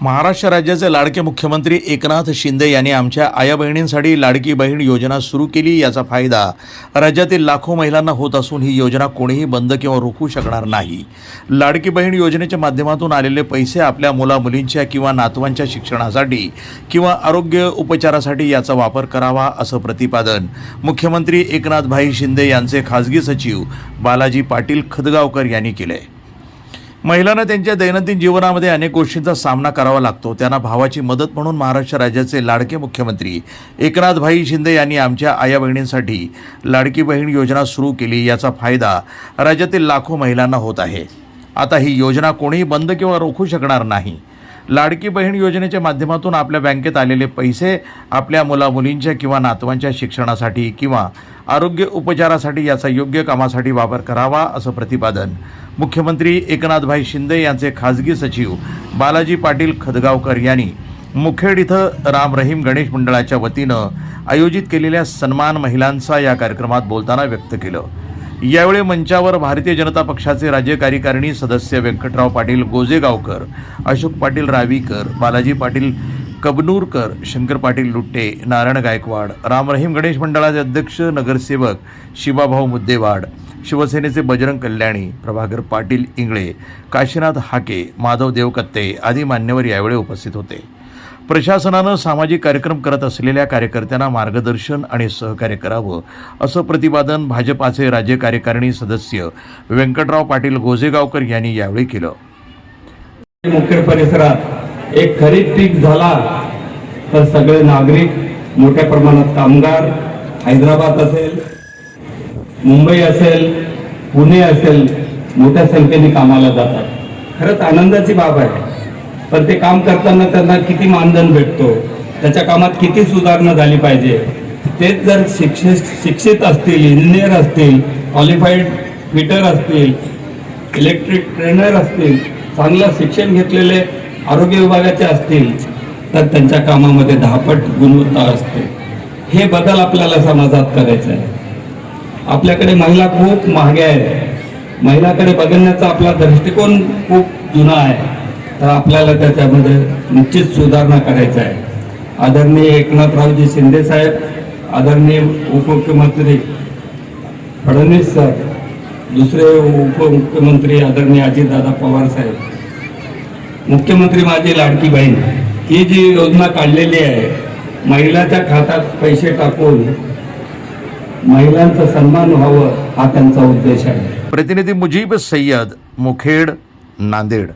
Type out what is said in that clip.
महाराष्ट्र राज्याचे लाडके मुख्यमंत्री एकनाथ शिंदे यांनी आमच्या आया बहिणींसाठी लाडकी बहीण योजना सुरू केली याचा फायदा राज्यातील लाखो महिलांना होत असून ही योजना कोणीही बंद किंवा रोखू शकणार नाही. लाडकी बहीण योजनेच्या माध्यमातून आलेले पैसे आपल्या मुलामुलींच्या किंवा नातवांच्या शिक्षणासाठी किंवा आरोग्य उपचारासाठी याचा वापर करावा असं प्रतिपादन मुख्यमंत्री एकनाथभाई शिंदे यांचे खासगी सचिव बालाजी पाटील खदगावकर यांनी केले महिलांना त्यांच्या दैनंदिन जीवनामध्ये अनेक गोष्टींचा सामना करावा लागतो. त्यांना भावाची मदत म्हणून महाराष्ट्र राज्याचे लाडके मुख्यमंत्री एकनाथभाई शिंदे यांनी आमच्या आया बहिणींसाठी लाडकी बहीण योजना सुरू केली. याचा फायदा राज्यातील लाखो महिलांना होत आहे. आता ही योजना कोणीही बंद किंवा रोखू शकणार नाही. लाडकी बहीण योजनेच्या माध्यमातून आपल्या बँकेत आलेले पैसे आपल्या मुलामुलींच्या किंवा नातवांच्या शिक्षणासाठी किंवा आरोग्य उपचारासाठी याचा योग्य कामासाठी वापर करावा असं प्रतिपादन मुख्यमंत्री एकनाथभाई शिंदे यांचे खासगी सचिव बालाजी पाटील खदगावकर यांनी मुखेड इथं राम रहीम गणेश मंडळाच्या वतीनं आयोजित केलेल्या सन्मान महिलांचा या कार्यक्रमात बोलताना व्यक्त केलं. यावेळी मंचावर भारतीय जनता पक्षाचे राज्य कार्यकारिणी सदस्य व्यंकटराव पाटील गोजेगावकर अशोक पाटील रावीकर बालाजी पाटील कबनूरकर शंकर पाटील लुट्टे नारायण गायकवाड राम रहीम गणेश मंडळाचे अध्यक्ष नगरसेवक शिवाभाऊ मुद्देवाड शिवसेनेचे बजरंग कल्याणी प्रभाकर पाटील इंगळे काशीनाथ हाके माधव देवकत्ते आदी मान्यवर यावेळी उपस्थित होते. प्रशासनानं सामाजिक कार्यक्रम करत असलेल्या कार्यकर्त्यांना मार्गदर्शन आणि सहकार्य करावं असं प्रतिपादन भाजपाचे राज्य कार्यकारिणी सदस्य व्यंकटराव पाटील गोजेगावकर यांनी यावेळी केलं. मुख्य परिसरात एक खरीप पीक झाला तर सगळे नागरिक मोठ्या प्रमाणात कामगार हैदराबाद असेल मुंबई असेल पुणे असेल मोठ्या संख्येने कामाला जातात. खरंच आनंदाची बाब आहे. पण ते काम करताना त्यांना किती मानधन भेटतो त्याच्या कामात किती सुधारणा झाली पाहिजे तेच जर शिक्षित शिक्षित असतील इंजिनियर असतील क्वालिफाईड फिटर असतील इलेक्ट्रिक ट्रेनर असतील चांगलं शिक्षण घेतलेले आरोग्य विभागाचे असतील तर त्यांच्या कामामध्ये दहापट गुणवत्ता असते. हे बदल आपल्याला समाजात करायचं आहे आपल्याकडे महिला खूप महाग्या आहेत. महिलाकडे बघण्याचा आपला दृष्टिकोन खूप जुना आहे. तर आपल्याला त्याच्यामध्ये निश्चित सुधारणा करायचा आहे. आदरणीय एकनाथरावजी शिंदे साहेब आदरणीय उपमुख्यमंत्री फडणवीस सर दुसरे उपमुख्यमंत्री आदरणीय अजितदादा पवार साहेब मुख्यमंत्री माझी लाडकी बहीण ही जी योजना काढलेली आहे महिलाच्या खात्यात पैसे टाकून महिलांचा सन्मान व्हावं हा त्यांचा उद्देश आहे. प्रतिनिधी मुजीब सय्यद मुखेड नांदेड.